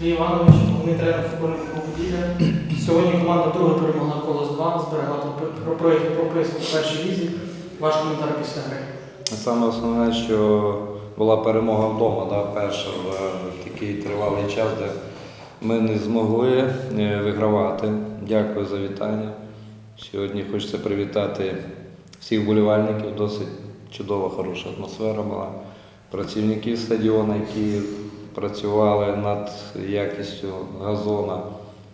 Сергій Іванович, головний тренер футбольного клубу Сьогодні команда друге перемогла колос 2, зберегла пропи- пропи- прописку в першій лізі. Ваш коментар після гри. Саме основне, що була перемога вдома, да, перша в такий тривалий час, де ми не змогли е, вигравати. Дякую за вітання. Сьогодні хочеться привітати всіх вболівальників. Досить чудова, хороша атмосфера була. Працівників стадіону, які працювали над якістю газона,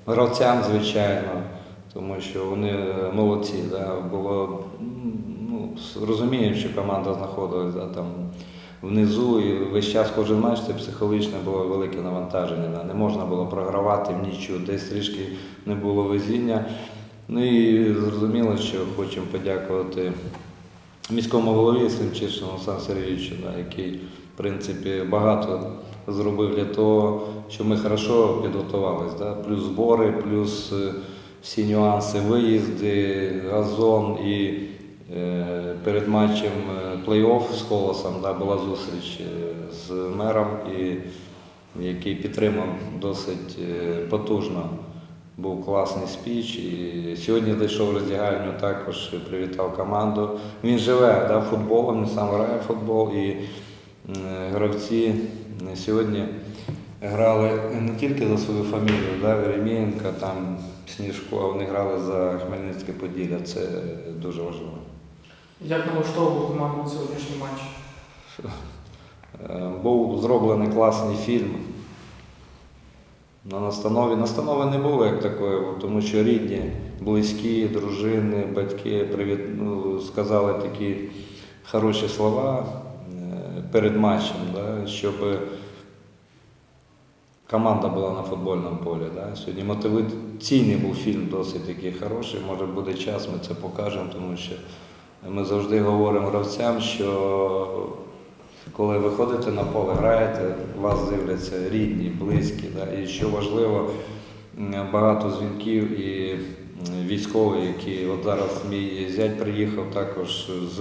гравцям, звичайно, тому що вони е, молодці. Да. Було ну, розуміємо, що команда знаходилась да, там внизу, і весь час кожен матч це психологічне було велике навантаження. Да. Не можна було програвати в нічого, десь трішки не було везіння. Ну і зрозуміло, що хочемо подякувати міському голові Слімчишину Олександру Сергійовичу, да, який, принципі, багато зробив для того, щоб ми хорошо підготувалися. Да? Плюс збори, плюс е, всі нюанси, виїзди, газон і е, перед матчем е, плей-офф з колосом да, була зустріч е, з мером, і, який підтримав досить потужно. Був класний спіч. І сьогодні зайшов в роздягальню, також привітав команду. Він живе да, футболом, він сам грає футбол. І гравці сьогодні грали не тільки за свою фамілію, да, Веремієнка, там Сніжко, а вони грали за Хмельницьке Поділля. Це дуже важливо. Як налаштовував команду на сьогоднішній матч? Е, Був зроблений класний фільм. На настанові. Настанови не було як такої, тому що рідні, близькі, дружини, батьки привіт, ну, сказали такі хороші слова е, перед матчем, да, щоб команда була на футбольному полі. Да. Сьогодні мотиваційний був фільм досить такий хороший. Може буде час, ми це покажемо, тому що ми завжди говоримо гравцям, що коли виходите на поле, граєте, вас дивляться рідні, близькі. Да? І що важливо, багато дзвінків і м, військові, які от зараз мій зять приїхав також з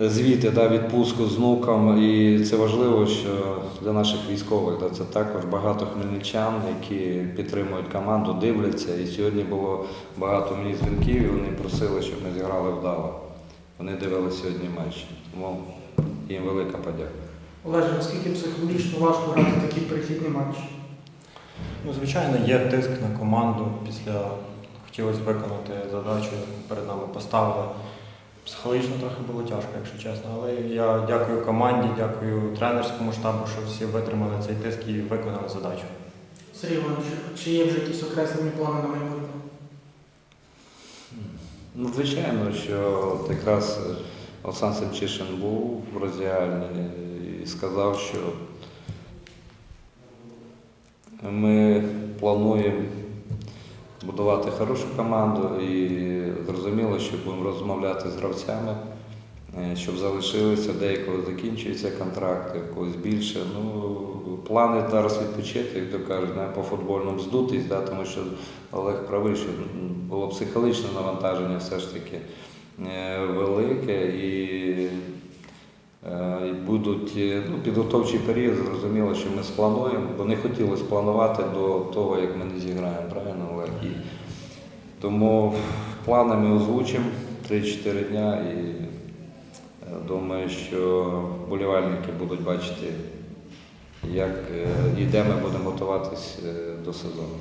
звідти да, відпустку з внуком. І це важливо, що для наших військових да, це також багато хмельничан, які підтримують команду, дивляться. І сьогодні було багато мені дзвінків, і вони просили, щоб ми зіграли вдало. Вони дивилися сьогодні матч. Тому їм велика подяка. Олеже, наскільки психологічно важко грати такий перехідний матч? Ну, звичайно, є тиск на команду. Після хотілося виконати задачу, перед нами поставили. Психологічно трохи було тяжко, якщо чесно. Але я дякую команді, дякую тренерському штабу, що всі витримали цей тиск і виконали задачу. Сергій Іванович, чи є вже якісь окреслені плани на майбутнє? Ну, звичайно, що от якраз Олександр Семчишин був в роздягальні і сказав, що ми плануємо будувати хорошу команду і зрозуміло, що будемо розмовляти з гравцями, е, щоб залишилися, деякого закінчується контракт, якогось більше. Ну, плани зараз відпочити, як то кажуть, не по футбольному здутись, да, тому що Олег правий, що було психологічне навантаження все ж таки е, велике і, е, будуть ну, підготовчий період, зрозуміло, що ми сплануємо, бо не хотілося планувати до того, як ми не зіграємо, правильно? І тому плани ми озвучимо 3-4 дня і е, думаю, що болівальники будуть бачити, як е, і де ми будемо готуватись е, до сезону.